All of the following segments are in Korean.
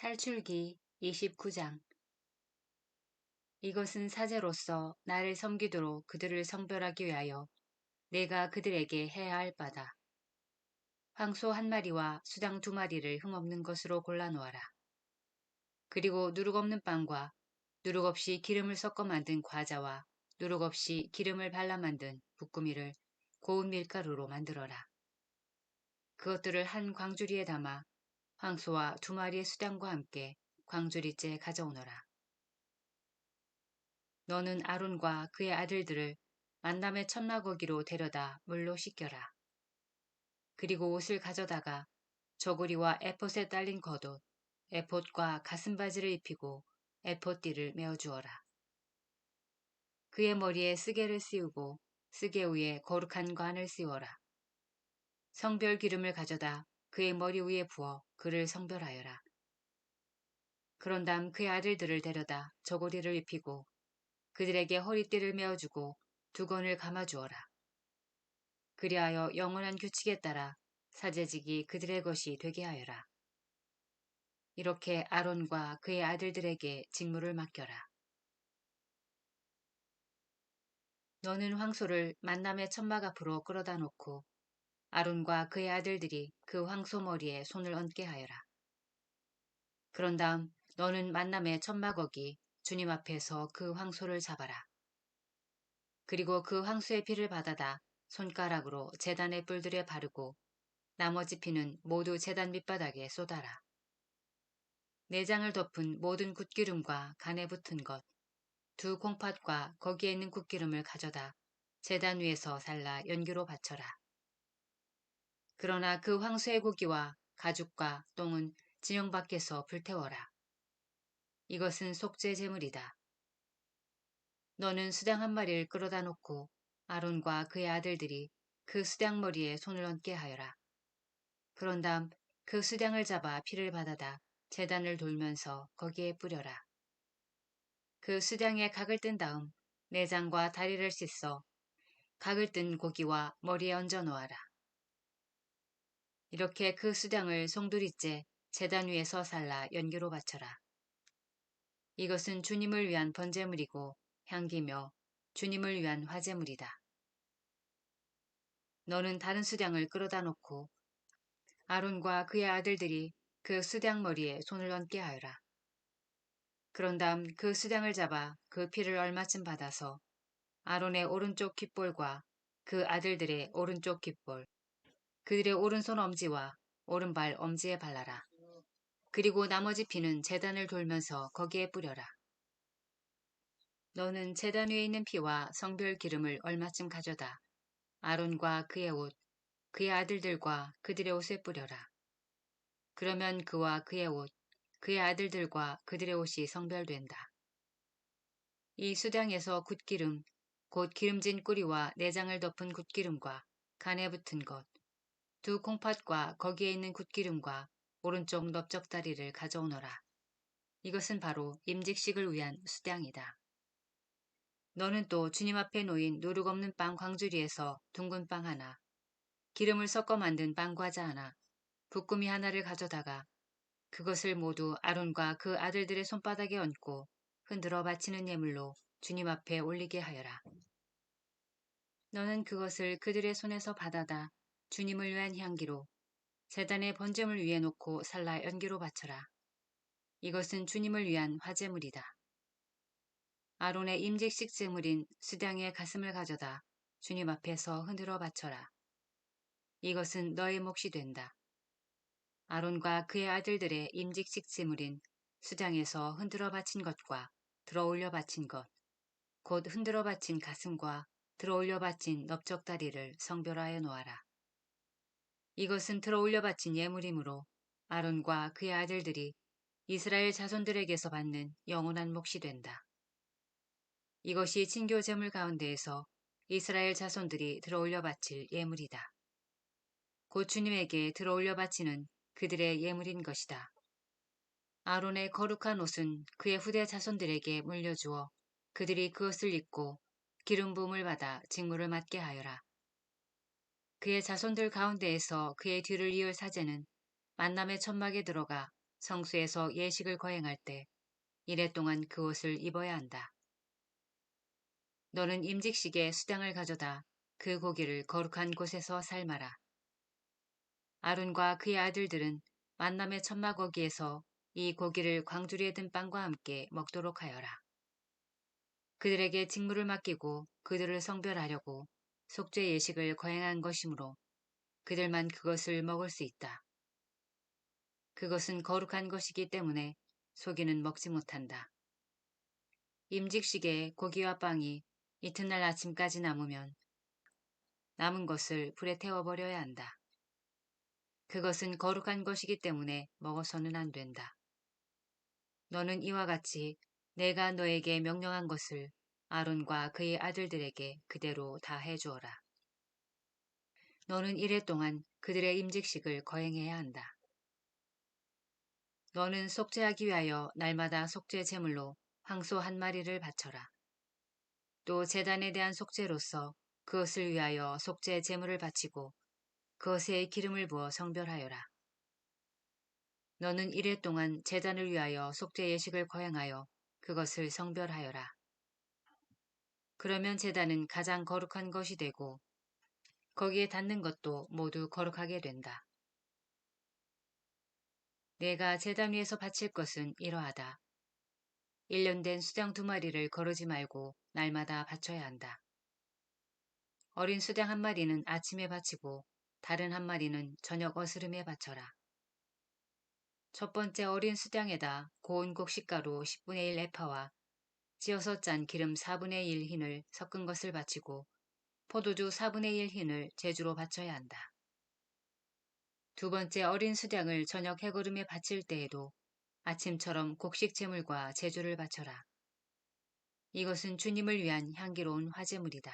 탈출기 29장 이것은 사제로서 나를 섬기도록 그들을 성별하기 위하여 내가 그들에게 해야 할 바다. 황소 한 마리와 수당 두 마리를 흠없는 것으로 골라놓아라. 그리고 누룩 없는 빵과 누룩 없이 기름을 섞어 만든 과자와 누룩 없이 기름을 발라 만든 부꾸미를 고운 밀가루로 만들어라. 그것들을 한 광주리에 담아 황소와 두 마리의 수량과 함께 광주리째 가져오너라. 너는 아론과 그의 아들들을 만남의 천마거기로 데려다 물로 씻겨라. 그리고 옷을 가져다가 저고리와 에폿에 딸린 겉옷, 에폿과 가슴바지를 입히고 에폿띠를 메어주어라. 그의 머리에 쓰개를 씌우고 쓰개 위에 거룩한 관을 씌워라. 성별 기름을 가져다 그의 머리 위에 부어 그를 성별하여라. 그런 다음 그의 아들들을 데려다 저고리를 입히고 그들에게 허리띠를 메어주고 두건을 감아주어라. 그리하여 영원한 규칙에 따라 사제직이 그들의 것이 되게 하여라. 이렇게 아론과 그의 아들들에게 직무를 맡겨라. 너는 황소를 만남의 천막 앞으로 끌어다 놓고 아론과 그의 아들들이 그 황소 머리에 손을 얹게 하여라. 그런 다음 너는 만남의 천막어기 주님 앞에서 그 황소를 잡아라. 그리고 그 황소의 피를 받아다 손가락으로 재단의 뿔들에 바르고 나머지 피는 모두 재단 밑바닥에 쏟아라. 내장을 덮은 모든 굿기름과 간에 붙은 것, 두 콩팥과 거기에 있는 굿기름을 가져다 재단 위에서 살라 연기로 바쳐라. 그러나 그 황소의 고기와 가죽과 똥은 진영 밖에서 불태워라. 이것은 속죄 제물이다. 너는 수당 한 마리를 끌어다 놓고 아론과 그의 아들들이 그 수당 머리에 손을 얹게 하여라. 그런 다음 그 수당을 잡아 피를 받아다 재단을 돌면서 거기에 뿌려라. 그 수당에 각을 뜬 다음 내장과 다리를 씻어 각을 뜬 고기와 머리에 얹어 놓아라. 이렇게 그 수량을 송두리째 재단 위에서 살라 연기로 바쳐라. 이것은 주님을 위한 번제물이고 향기며 주님을 위한 화제물이다. 너는 다른 수량을 끌어다 놓고 아론과 그의 아들들이 그 수량 머리에 손을 얹게 하여라. 그런 다음 그 수량을 잡아 그 피를 얼마쯤 받아서 아론의 오른쪽 귓볼과 그 아들들의 오른쪽 귓볼, 그들의 오른손 엄지와 오른발 엄지에 발라라. 그리고 나머지 피는 재단을 돌면서 거기에 뿌려라. 너는 재단 위에 있는 피와 성별 기름을 얼마쯤 가져다 아론과 그의 옷, 그의 아들들과 그들의 옷에 뿌려라. 그러면 그와 그의 옷, 그의 아들들과 그들의 옷이 성별된다. 이 수당에서 굿기름, 곧 기름진 꼬리와 내장을 덮은 굿기름과 간에 붙은 것, 두 콩팥과 거기에 있는 굿기름과 오른쪽 넓적다리를 가져오너라. 이것은 바로 임직식을 위한 수량이다. 너는 또 주님 앞에 놓인 누룩 없는 빵 광주리에서 둥근 빵 하나, 기름을 섞어 만든 빵 과자 하나, 부꾸미 하나를 가져다가 그것을 모두 아론과 그 아들들의 손바닥에 얹고 흔들어 바치는 예물로 주님 앞에 올리게 하여라. 너는 그것을 그들의 손에서 받아다 주님을 위한 향기로 재단의 번점을 위에 놓고 살라 연기로 바쳐라. 이것은 주님을 위한 화제물이다. 아론의 임직식 제물인 수량의 가슴을 가져다 주님 앞에서 흔들어 바쳐라. 이것은 너의 몫이 된다. 아론과 그의 아들들의 임직식 제물인 수장에서 흔들어 바친 것과 들어 올려 바친 것, 곧 흔들어 바친 가슴과 들어 올려 바친 넓적다리를 성별하여 놓아라. 이것은 들어올려 바친 예물이므로 아론과 그의 아들들이 이스라엘 자손들에게서 받는 영원한 몫이 된다. 이것이 친교 제물 가운데에서 이스라엘 자손들이 들어올려 바칠 예물이다. 곧 주님에게 들어올려 바치는 그들의 예물인 것이다. 아론의 거룩한 옷은 그의 후대 자손들에게 물려주어 그들이 그것을 입고 기름 부음을 받아 직무를 맡게 하여라. 그의 자손들 가운데에서 그의 뒤를 이을 사제는 만남의 천막에 들어가 성수에서 예식을 거행할 때 이래 동안 그 옷을 입어야 한다. 너는 임직식에 수당을 가져다 그 고기를 거룩한 곳에서 삶아라. 아론과 그의 아들들은 만남의 천마 거기에서 이 고기를 광주리에 든 빵과 함께 먹도록 하여라. 그들에게 직무를 맡기고 그들을 성별하려고 속죄 예식을 거행한 것이므로 그들만 그것을 먹을 수 있다. 그것은 거룩한 것이기 때문에 소기는 먹지 못한다. 임직식에 고기와 빵이 이튿날 아침까지 남으면 남은 것을 불에 태워버려야 한다. 그것은 거룩한 것이기 때문에 먹어서는 안 된다. 너는 이와 같이 내가 너에게 명령한 것을 아론과 그의 아들들에게 그대로 다 해주어라. 너는 이래 동안 그들의 임직식을 거행해야 한다. 너는 속죄하기 위하여 날마다 속죄 제물로 황소 한 마리를 바쳐라. 또 재단에 대한 속죄로서 그것을 위하여 속죄 제물을 바치고 그것에 기름을 부어 성별하여라. 너는 이래 동안 재단을 위하여 속죄 예식을 거행하여 그것을 성별하여라. 그러면 재단은 가장 거룩한 것이 되고 거기에 닿는 것도 모두 거룩하게 된다. 내가 재단 위에서 바칠 것은 이러하다. 1년 된 수장 두 마리를 거르지 말고 날마다 바쳐야 한다. 어린 수장 한 마리는 아침에 바치고 다른 한 마리는 저녁 어스름에 바쳐라. 첫 번째 어린 수장에다 고운 곡식가루 10분의 1 에파와 찌어서 짠 기름 4분의 1 흰을 섞은 것을 바치고 포도주 4분의 1 흰을 제주로 바쳐야 한다. 두 번째 어린 수장을 저녁 해거름에 바칠 때에도 아침처럼 곡식 제물과 제주를 바쳐라. 이것은 주님을 위한 향기로운 화제물이다.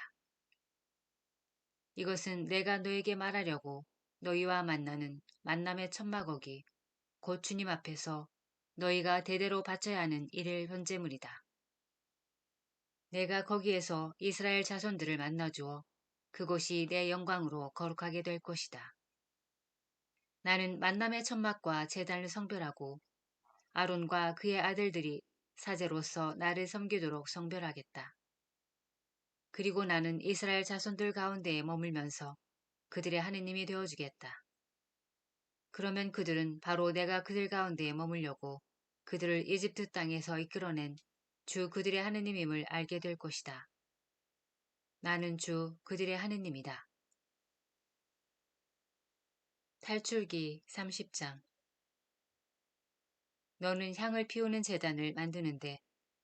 이것은 내가 너에게 말하려고 너희와 만나는 만남의 천막어기 곧 주님 앞에서 너희가 대대로 바쳐야 하는 일일 현재물이다. 내가 거기에서 이스라엘 자손들을 만나주어 그곳이 내 영광으로 거룩하게 될 것이다. 나는 만남의 천막과 재단을 성별하고 아론과 그의 아들들이 사제로서 나를 섬기도록 성별하겠다. 그리고 나는 이스라엘 자손들 가운데에 머물면서 그들의 하느님이 되어주겠다. 그러면 그들은 바로 내가 그들 가운데에 머물려고 그들을 이집트 땅에서 이끌어낸 주 그들의 하느님임을 알게 될 것이다. 나는 주 그들의 하느님이다. 탈출기 30장 너는 향을 피우는 재단을 만드는데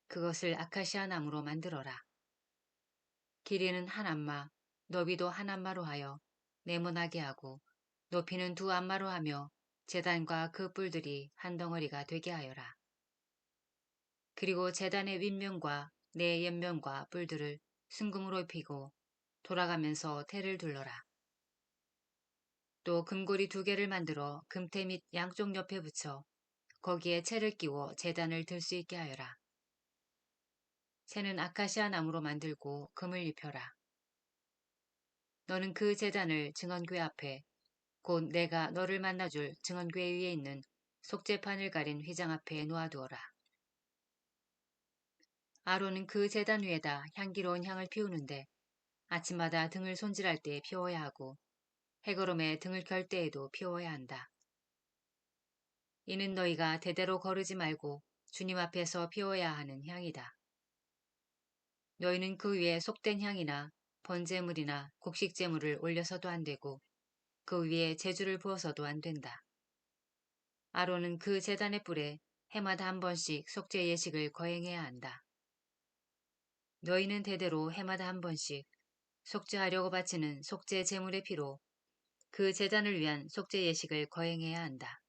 그것을 아카시아 나무로 만들어라. 길이는 한 안마, 너비도 한 안마로 하여 네모나게 하고 높이는 두 안마로 하며 재단과 그 뿔들이 한 덩어리가 되게 하여라. 그리고 재단의 윗면과 내 옆면과 뿔들을 순금으로 입히고 돌아가면서 태를 둘러라. 또 금고리 두 개를 만들어 금태 및 양쪽 옆에 붙여 거기에 채를 끼워 재단을 들 수 있게 하여라. 채는 아카시아 나무로 만들고 금을 입혀라. 너는 그 재단을 증언궤 앞에 곧 내가 너를 만나줄 증언궤 위에 있는 속죄판을 가린 휘장 앞에 놓아두어라. 아론은 그 재단 위에다 향기로운 향을 피우는데 아침마다 등을 손질할 때 피워야 하고 해거름에 등을 결 때에도 피워야 한다. 이는 너희가 대대로 거르지 말고 주님 앞에서 피워야 하는 향이다. 너희는 그 위에 속된 향이나 번제물이나 곡식제물을 올려서도 안 되고 그 위에 제주를 부어서도 안 된다. 아론은 그 재단의 뿔에 해마다 한 번씩 속죄 예식을 거행해야 한다. 너희는 대대로 해마다 한 번씩 속죄하려고 바치는 속죄 제물의 피로 그 재단을 위한 속죄 예식을 거행해야 한다.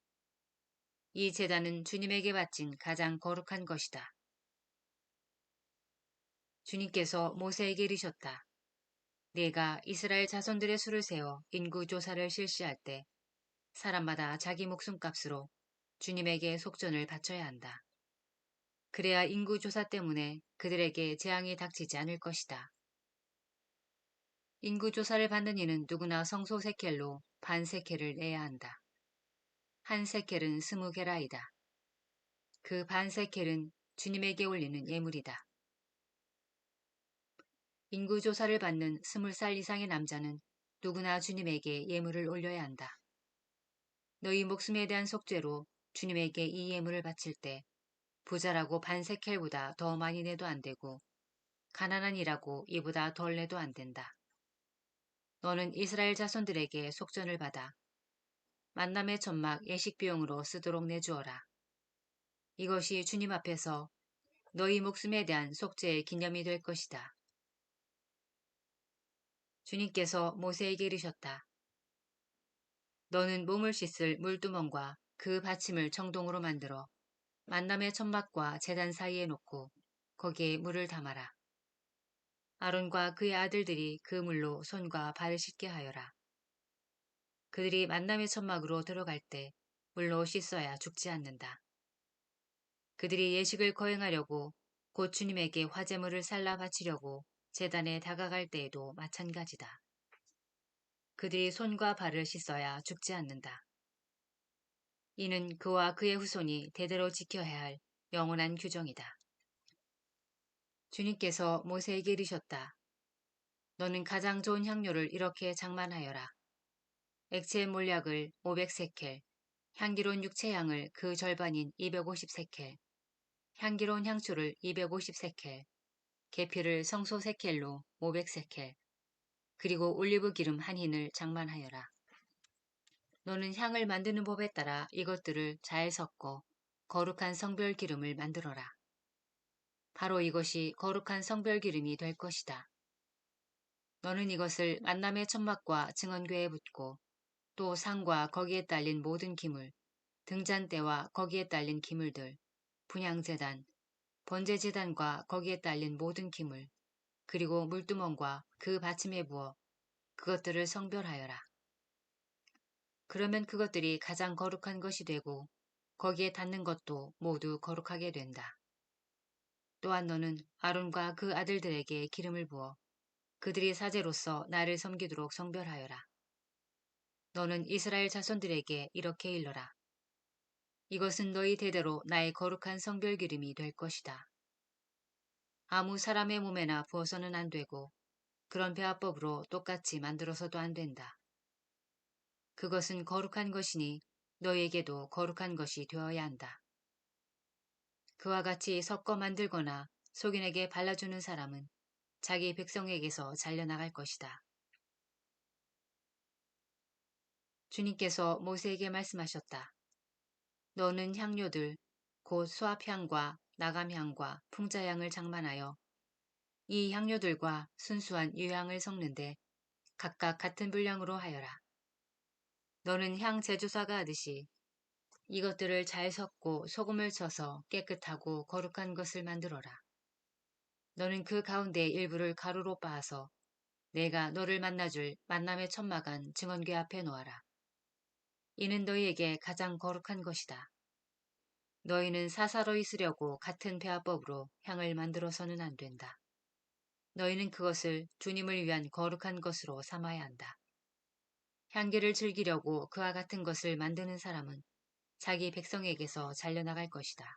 이 재단은 주님에게 바친 가장 거룩한 것이다. 주님께서 모세에게 이르셨다. 네가 이스라엘 자손들의 수를 세워 인구 조사를 실시할 때 사람마다 자기 목숨값으로 주님에게 속전을 바쳐야 한다. 그래야 인구 조사 때문에 그들에게 재앙이 닥치지 않을 것이다. 인구 조사를 받는 이는 누구나 성소 세켈로 반 세켈을 내야 한다. 한 세켈은 스무 게라이다. 그 반 세켈은 주님에게 올리는 예물이다. 인구조사를 받는 스물 살 이상의 남자는 누구나 주님에게 예물을 올려야 한다. 너희 목숨에 대한 속죄로 주님에게 이 예물을 바칠 때 부자라고 반세켈보다 더 많이 내도 안 되고 가난한이라고 이보다 덜 내도 안 된다. 너는 이스라엘 자손들에게 속전을 받아 만남의 천막 예식 비용으로 쓰도록 내주어라. 이것이 주님 앞에서 너희 목숨에 대한 속죄의 기념이 될 것이다. 주님께서 모세에게 이르셨다. 너는 몸을 씻을 물두멍과 그 받침을 청동으로 만들어 만남의 천막과 재단 사이에 놓고 거기에 물을 담아라. 아론과 그의 아들들이 그 물로 손과 발을 씻게 하여라. 그들이 만남의 천막으로 들어갈 때 물로 씻어야 죽지 않는다. 그들이 예식을 거행하려고 곧 주님에게 화제물을 살라 바치려고 재단에 다가갈 때에도 마찬가지다. 그들이 손과 발을 씻어야 죽지 않는다. 이는 그와 그의 후손이 대대로 지켜야 할 영원한 규정이다. 주님께서 모세에게 이르셨다. 너는 가장 좋은 향료를 이렇게 장만하여라. 액체 몰약을 500세켈, 향기로운 육체향을 그 절반인 250세켈, 향기로운 향초를 250세켈, 계피를 성소세켈로 500세켈, 그리고 올리브 기름 한 흰을 장만하여라. 너는 향을 만드는 법에 따라 이것들을 잘 섞어 거룩한 성별 기름을 만들어라. 바로 이것이 거룩한 성별 기름이 될 것이다. 너는 이것을 만남의 천막과 증언궤에 붓고 또 상과 거기에 딸린 모든 기물, 등잔대와 거기에 딸린 기물들, 분양재단, 번제재단과 거기에 딸린 모든 기물, 그리고 물두멍과 그 받침에 부어 그것들을 성별하여라. 그러면 그것들이 가장 거룩한 것이 되고 거기에 닿는 것도 모두 거룩하게 된다. 또한 너는 아론과 그 아들들에게 기름을 부어 그들이 사제로서 나를 섬기도록 성별하여라. 너는 이스라엘 자손들에게 이렇게 일러라. 이것은 너희 대대로 나의 거룩한 성별 기름이 될 것이다. 아무 사람의 몸에나 부어서는 안 되고 그런 배합법으로 똑같이 만들어서도 안 된다. 그것은 거룩한 것이니 너희에게도 거룩한 것이 되어야 한다. 그와 같이 섞어 만들거나 속인에게 발라주는 사람은 자기 백성에게서 잘려나갈 것이다. 주님께서 모세에게 말씀하셨다. 너는 향료들, 곧 수압향과 나감향과 풍자향을 장만하여 이 향료들과 순수한 유향을 섞는데 각각 같은 분량으로 하여라. 너는 향 제조사가 하듯이 이것들을 잘 섞고 소금을 쳐서 깨끗하고 거룩한 것을 만들어라. 너는 그 가운데 일부를 가루로 빻아서 내가 너를 만나줄 만남의 천막안 증언궤 앞에 놓아라. 이는 너희에게 가장 거룩한 것이다. 너희는 사사로 있으려고 같은 배합법으로 향을 만들어서는 안 된다. 너희는 그것을 주님을 위한 거룩한 것으로 삼아야 한다. 향기를 즐기려고 그와 같은 것을 만드는 사람은 자기 백성에게서 잘려나갈 것이다.